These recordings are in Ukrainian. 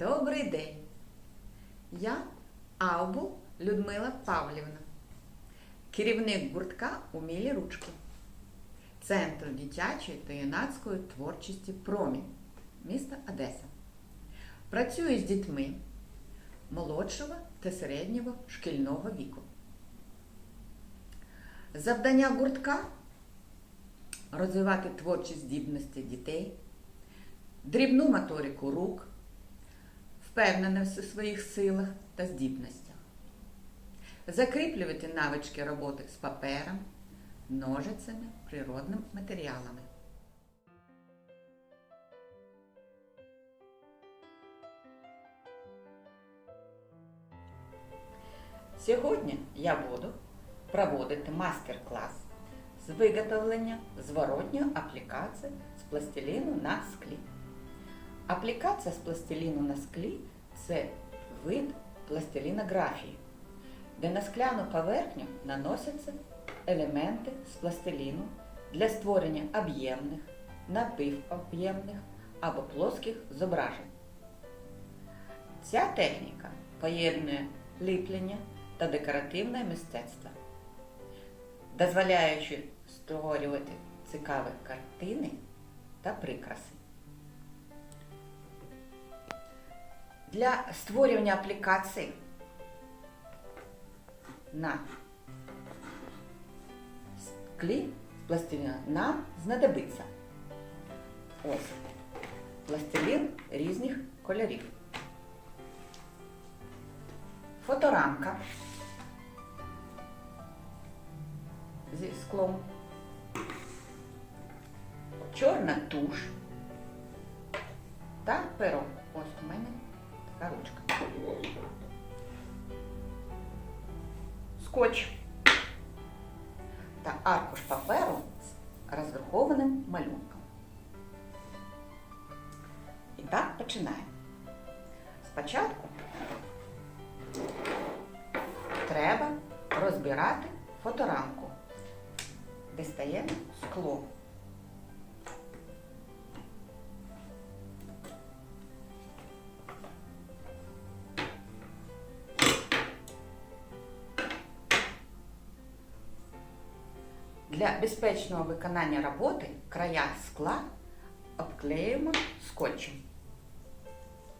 Добрий день! Я Аубу Людмила Павлівна, керівник гуртка Умілі ручки Центру дитячої та юнацької творчості Промінь міста Одеса. Працюю з дітьми молодшого та середнього шкільного віку. Завдання гуртка розвивати творчі здібності дітей, дрібну моторику рук, впевненість у своїх силах та здібностях, закріплювати навички роботи з папером, ножицями, природними матеріалами. Сьогодні я буду проводити мастер-клас з виготовлення зворотньої аплікації з пластиліну на склі. Аплікація з пластиліну на склі це вид пластилінографії, де на скляну поверхню наносяться елементи з пластиліну для створення об'ємних, напівоб'ємних або плоских зображень. Ця техніка поєднує ліплення та декоративне мистецтво, дозволяючи створювати цікаві картини та прикраси. Для створювання аплікацій на склі пластиліна. Нам знадобиться ось пластилін різних кольорів, фоторамка зі склом, чорна туш та перо. Ось у мене така ручка. Скотч та аркуш паперу з розрахованим малюнком. І так починаємо. Спочатку треба розбирати фоторамку. Дістаємо скло. Для безпечного виконання роботи края скла обклеюємо скотчем.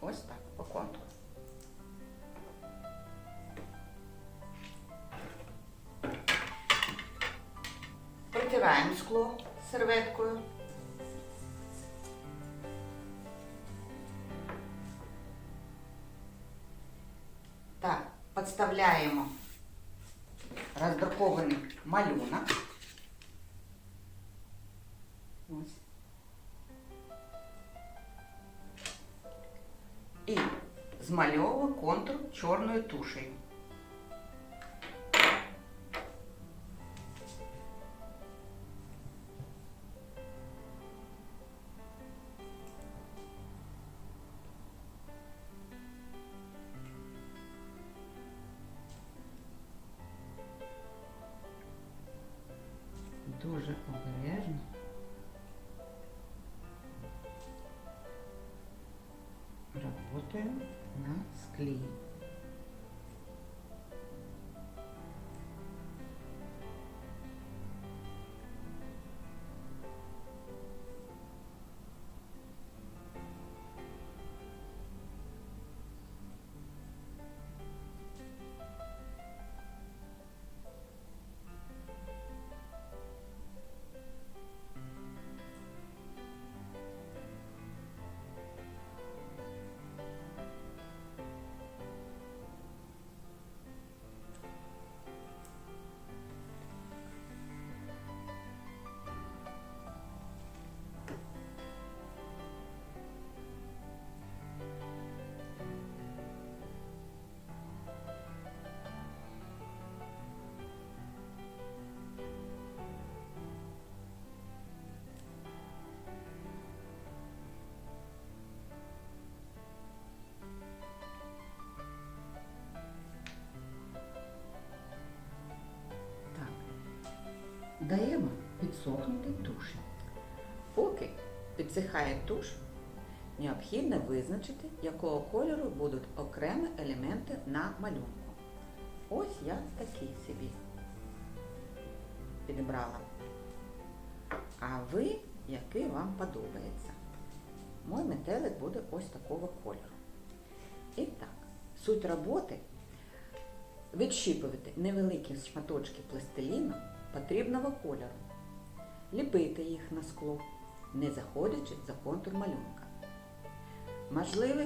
Ось так, по контуру. Протираємо скло серветкою. Так, підставляємо роздрукований малюнок. Ось. І змальовую контур чорною тушею. Даємо підсохнути туші. Поки підсихає туш, необхідно визначити, якого кольору будуть окремі елементи на малюнку. Ось я такий собі підібрала. А ви, який вам подобається? Мой метелик буде ось такого кольору. І так, суть роботи відщіпувати невеликі шматочки пластиліну потрібного кольору, ліпити їх на скло, не заходячи за контур малюнка. Можливо,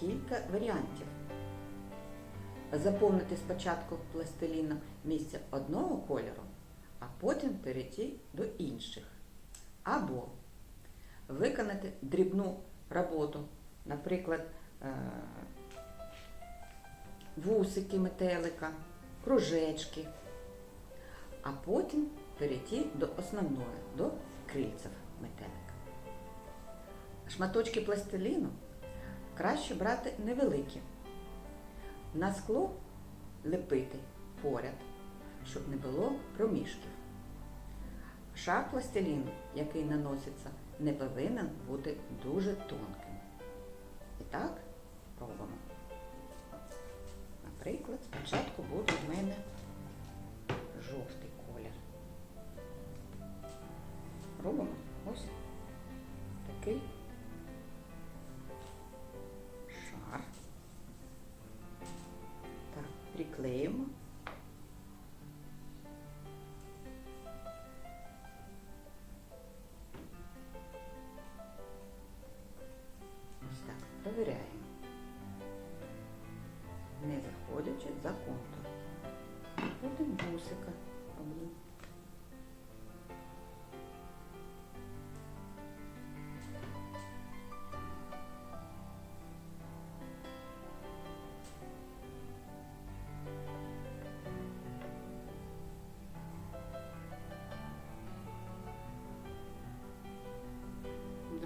кілька варіантів. Заповнити спочатку пластиліну місце одного кольору, а потім перейти до інших. Або виконати дрібну роботу, наприклад, е, вусики метелика, кружечки, а потім перейти до основної, до крильців метелика. Шматочки пластиліну краще брати невеликі. На скло лепити поряд, щоб не було проміжків. Шар пластиліну, який наноситься, не повинен бути дуже тонким. І так, робимо. Наприклад, спочатку буде в мене жовтий Робимо? Ось такий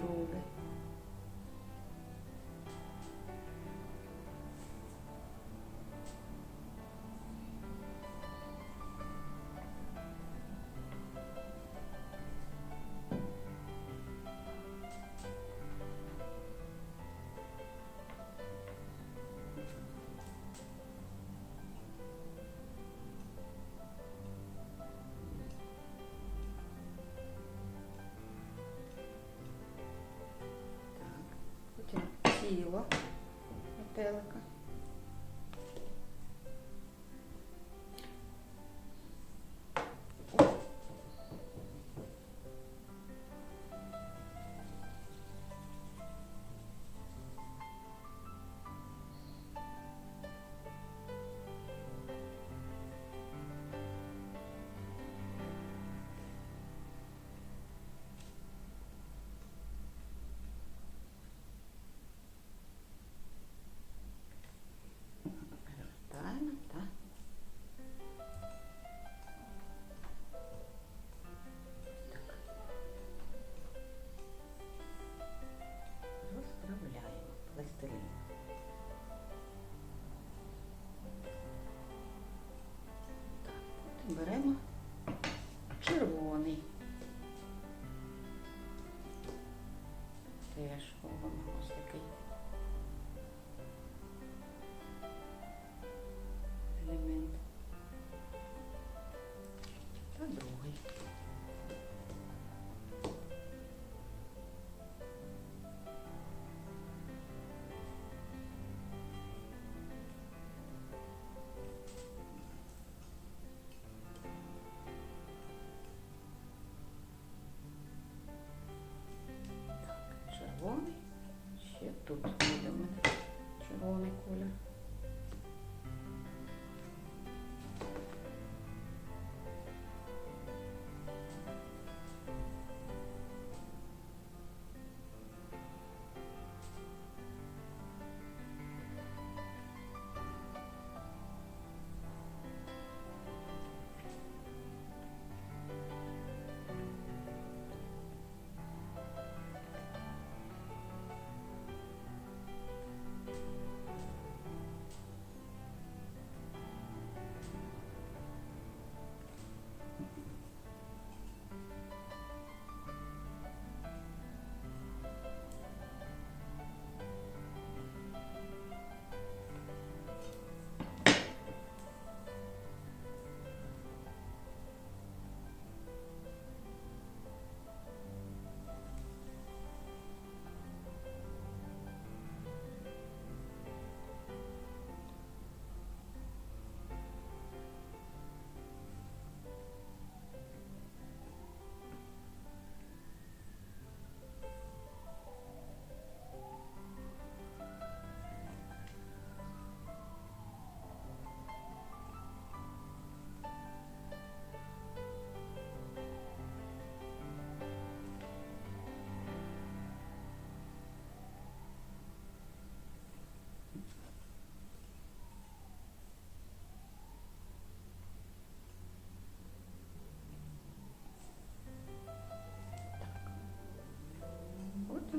Oh. Тіло метелика.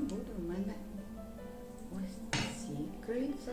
Буде в мене ось ці крильця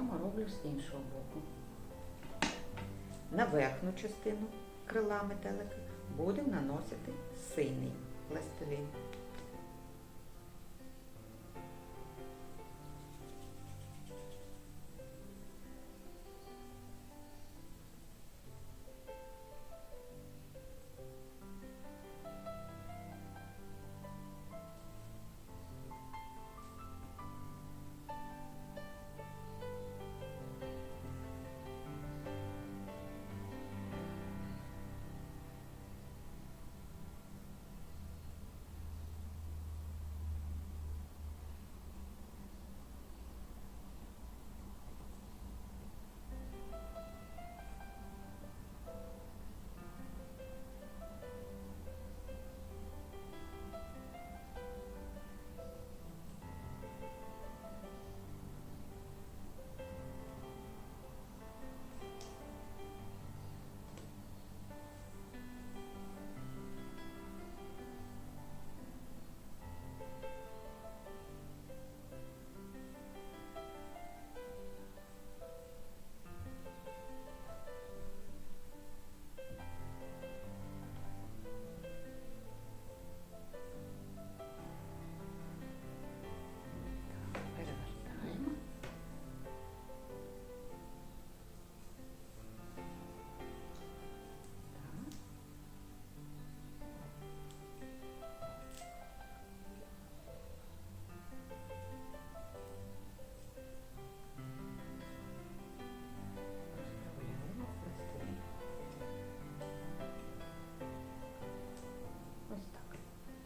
Те саме роблю з іншого боку. На верхню частину крила метелика будемо наносити синій пластилін.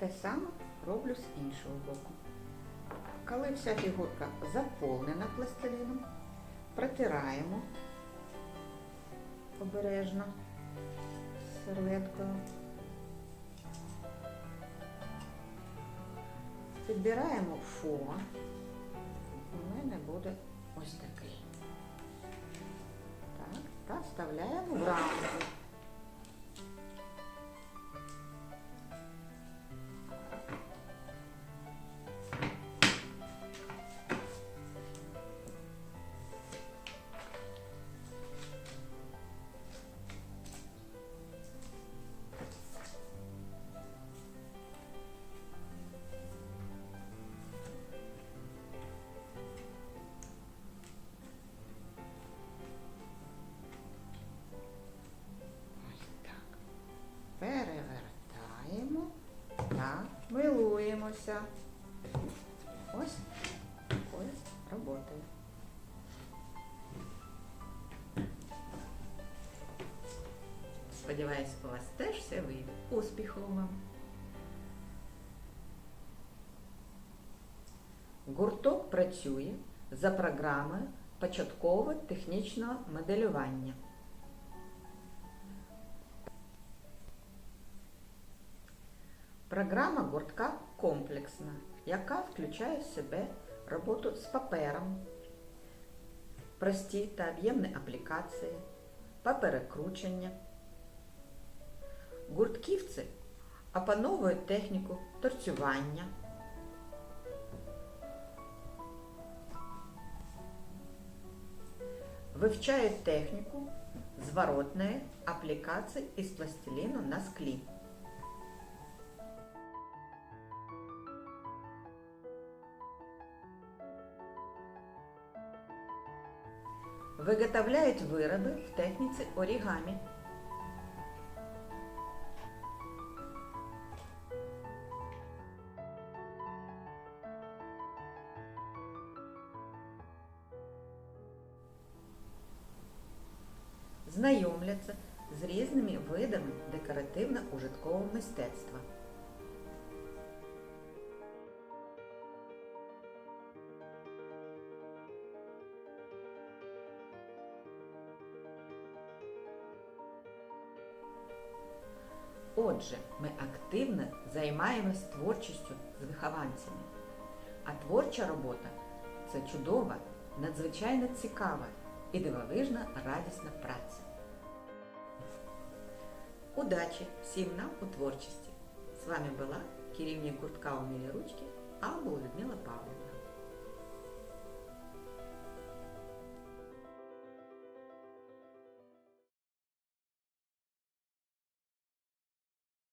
Те саме роблю з іншого боку. Коли вся фігурка заповнена пластиліном, протираємо обережно серветкою. Підбираємо фон. У мене буде ось такий. Так, та вставляємо в рамку. Милуємося. Ось такою роботою. Сподіваюсь, у вас теж все вийде. Успіху вам! Гурток працює за програмою початкове технічного моделювання. Програма гуртка комплексна, яка включає в себе роботу з папером, прості та об'ємні аплікації, паперекручення. Гуртківці опановують техніку торцювання, вивчають техніку зворотної аплікації із пластиліну на склі. Виготовляють вироби в техніці орігамі. Знайомляться з різними видами декоративно-ужиткового мистецтва. Отже, ми активно займаємось творчістю з вихованцями. А творча робота це чудова, надзвичайно цікава і дивовижна радісна праця. Удачі всім нам у творчості! З вами була керівник гуртка «Умілі ручки» Алла Людмила Павлівна.